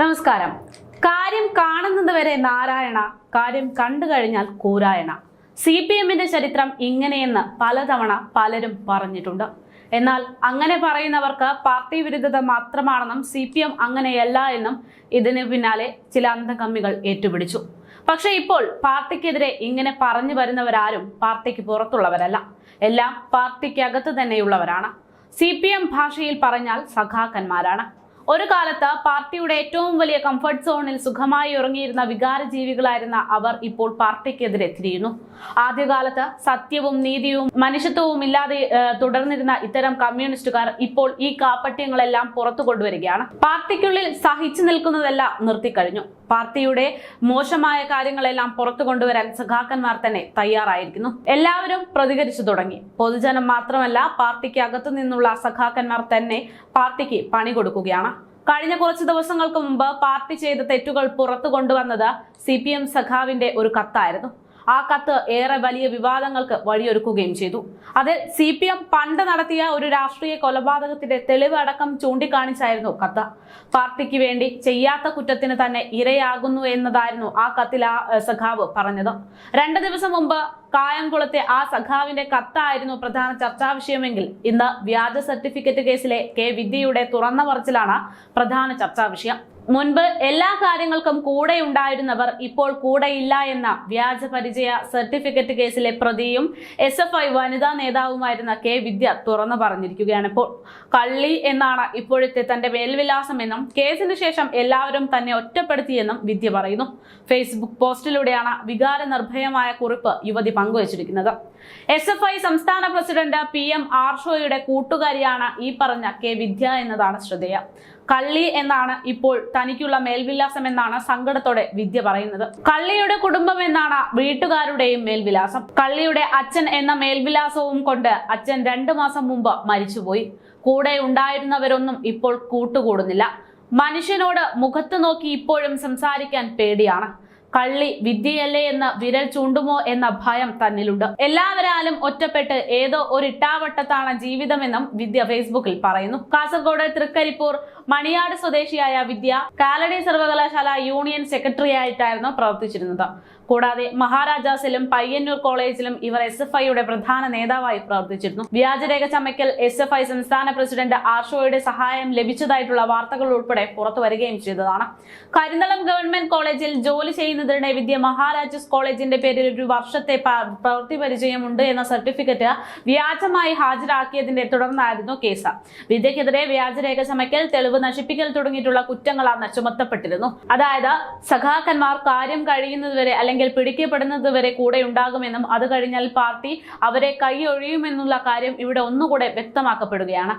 നമസ്കാരം. കാര്യം കാണുന്നത് വരെ നാരായണ കാര്യം കണ്ടു കഴിഞ്ഞാൽ കൂരായണ. സി പി എമ്മിന്റെ ചരിത്രം ഇങ്ങനെയെന്ന് പലതവണ പലരും പറഞ്ഞിട്ടുണ്ട്. എന്നാൽ അങ്ങനെ പറയുന്നവർക്ക് പാർട്ടി വിരുദ്ധത മാത്രമാണെന്നും സി പി എം അങ്ങനെയല്ല എന്നും ഇതിന് പിന്നാലെ ചില അന്ധകമ്മികൾ ഏറ്റുപിടിച്ചു. പക്ഷെ ഇപ്പോൾ പാർട്ടിക്കെതിരെ ഇങ്ങനെ പറഞ്ഞു വരുന്നവരാരും പാർട്ടിക്ക് പുറത്തുള്ളവരല്ല. എല്ലാം പാർട്ടിക്കകത്ത് തന്നെയുള്ളവരാണ്. സി പി എം ഭാഷയിൽ പറഞ്ഞാൽ സഖാക്കന്മാരാണ്. ഒരു കാലത്ത് പാർട്ടിയുടെ ഏറ്റവും വലിയ കംഫർട്ട് സോണിൽ സുഖമായി ഉറങ്ങിയിരുന്ന വികാരജീവികളായിരുന്ന അവർ ഇപ്പോൾ പാർട്ടിക്കെതിരെ തിരിയുന്നു. ആദ്യകാലത്ത് സത്യവും നീതിയും മനുഷ്യത്വവും ഇല്ലാതെ തുടർന്നിരുന്ന ഇത്തരം കമ്മ്യൂണിസ്റ്റുകാർ ഇപ്പോൾ ഈ കാപ്പട്യങ്ങളെല്ലാം പുറത്തു കൊണ്ടുവരികയാണ്. പാർട്ടിക്കുള്ളിൽ സഹിച്ചു നിൽക്കുന്നതെല്ലാം നിർത്തിക്കഴിഞ്ഞു. പാർട്ടിയുടെ മോശമായ കാര്യങ്ങളെല്ലാം പുറത്തു കൊണ്ടുവരാൻ സഖാക്കന്മാർ തന്നെ തയ്യാറായിരിക്കുന്നു. എല്ലാവരും പ്രതികരിച്ചു തുടങ്ങി. പൊതുജനം മാത്രമല്ല പാർട്ടിക്ക് അകത്തു നിന്നുള്ള സഖാക്കന്മാർ തന്നെ പാർട്ടിക്ക് പണി കൊടുക്കുകയാണ്. കഴിഞ്ഞ കുറച്ച് ദിവസങ്ങൾക്ക് മുമ്പ് പാർട്ടി ചെയ്ത തെറ്റുകൾ പുറത്തു കൊണ്ടുവന്നത് സി പി എം സഖാവിന്റെ ഒരു കത്തായിരുന്നു. ആ കത്ത് ഏറെ വലിയ വിവാദങ്ങൾക്ക് വഴിയൊരുക്കുകയും ചെയ്തു. അതിൽ സി പി എം പണ്ട് നടത്തിയ ഒരു രാഷ്ട്രീയ കൊലപാതകത്തിന്റെ തെളിവ് അടക്കം ചൂണ്ടിക്കാണിച്ചായിരുന്നു കത്ത്. പാർട്ടിക്ക് വേണ്ടി ചെയ്യാത്ത കുറ്റത്തിന് തന്നെ ഇരയാകുന്നു എന്നതായിരുന്നു ആ കത്തിൽ ആ സഖാവ് പറഞ്ഞത്. രണ്ട് ദിവസം മുമ്പ് കായംകുളത്തെ ആ സഖാവിന്റെ കത്തായിരുന്നു പ്രധാന ചർച്ചാ വിഷയമെങ്കിൽ ഇന്ന് വ്യാജ സർട്ടിഫിക്കറ്റ് കേസിലെ കെ വിദ്യയുടെ തുറന്ന പറച്ചിലാണ് പ്രധാന ചർച്ചാ വിഷയം. മുൻപ് എല്ലാ കാര്യങ്ങൾക്കും കൂടെ ഉണ്ടായിരുന്നവർ ഇപ്പോൾ കൂടെയില്ല എന്ന വ്യാജ പരിചയ സർട്ടിഫിക്കറ്റ് കേസിലെ പ്രതിയും എസ് എഫ് ഐ വനിതാ നേതാവുമായിരുന്ന കെ വിദ്യ തുറന്നു പറഞ്ഞിരിക്കുകയാണ് ഇപ്പോൾ. കള്ളി എന്നാണ് ഇപ്പോഴത്തെ തന്റെ മേൽവിലാസം എന്നും കേസിന് ശേഷം എല്ലാവരും തന്നെ ഒറ്റപ്പെടുത്തിയെന്നും വിദ്യ പറയുന്നു. ഫേസ്ബുക്ക് പോസ്റ്റിലൂടെയാണ് വികാര നിർഭയമായ കുറിപ്പ് യുവതി പങ്കുവച്ചിരിക്കുന്നത്. എസ് എഫ് ഐ സംസ്ഥാന പ്രസിഡന്റ് പി എം ആർഷോയുടെ കൂട്ടുകാരിയാണ് ഈ പറഞ്ഞ കെ വിദ്യ എന്നതാണ് ശ്രദ്ധേയം. കള്ളി എന്നാണ് ഇപ്പോൾ തനിക്കുള്ള മേൽവിലാസം എന്നാണ് സങ്കടത്തോടെ വിദ്യ പറയുന്നത്. കള്ളിയുടെ കുടുംബം എന്നാണ് വീട്ടുകാരുടെയും മേൽവിലാസം. കള്ളിയുടെ അച്ഛൻ എന്ന മേൽവിലാസവും കൊണ്ട് അച്ഛൻ രണ്ടു മാസം മുമ്പ് മരിച്ചുപോയി. കൂടെ ഉണ്ടായിരുന്നവരൊന്നും ഇപ്പോൾ കൂട്ടുകൂടുന്നില്ല. മനുഷ്യനോട് മുഖത്ത് നോക്കി ഇപ്പോഴും സംസാരിക്കാൻ പേടിയാണ്. കള്ളി വിദ്യയല്ലേ എന്ന വിരൽ ചൂണ്ടുമോ എന്ന ഭയം തന്നിലുണ്ട്. എല്ലാവരാലും ഒറ്റപ്പെട്ട് ഏതോ ഒരു ഇട്ടാവട്ടത്താണ് ജീവിതമെന്നും വിദ്യ ഫേസ്ബുക്കിൽ പറയുന്നു. കാസർഗോഡ് തൃക്കരിപ്പൂർ മണിയാട് സ്വദേശിയായ വിദ്യ കാലടി സർവകലാശാല യൂണിയൻ സെക്രട്ടറി ആയിട്ടായിരുന്നു പ്രവർത്തിച്ചിരുന്നത്. കൂടാതെ മഹാരാജാസിലും പയ്യന്നൂർ കോളേജിലും ഇവർ എസ് എഫ് ഐയുടെ പ്രധാന നേതാവായി പ്രവർത്തിച്ചിരുന്നു. വ്യാജരേഖ ചമയ്ക്കൽ എസ് എഫ് ഐ സംസ്ഥാന പ്രസിഡന്റ് ആർഷോയുടെ സഹായം ലഭിച്ചതായിട്ടുള്ള വാർത്തകൾ ഉൾപ്പെടെ പുറത്തു വരികയും ചെയ്തതാണ്. കരിന്തളം ഗവൺമെന്റ് കോളേജിൽ ജോലി ചെയ്യുന്നതിനിടെ വിദ്യ മഹാരാജാസ് കോളേജിന്റെ പേരിൽ ഒരു വർഷത്തെ പ്രവൃത്തി പരിചയമുണ്ട് എന്ന സർട്ടിഫിക്കറ്റ് വ്യാജമായി ഹാജരാക്കിയതിനെ തുടർന്നായിരുന്നു കേസ്. വിദ്യക്കെതിരെ വ്യാജരേഖ ചമയ്ക്കൽ തെളിവ് നശിപ്പിക്കൽ തുടങ്ങിയിട്ടുള്ള കുറ്റങ്ങളാണ് ചുമത്തപ്പെട്ടിരുന്നു. അതായത് സഖാക്കന്മാർ കാര്യം കഴിയുന്നതുവരെ അല്ലെങ്കിൽ പിടിക്കപ്പെടുന്നതുവരെ കൂടെ ഉണ്ടാകുമെന്നും അത് കഴിഞ്ഞാൽ പാർട്ടി അവരെ കൈയൊഴിയുമെന്നുള്ള കാര്യം ഇവിടെ ഒന്നുകൂടെ വ്യക്തമാക്കപ്പെടുകയാണ്.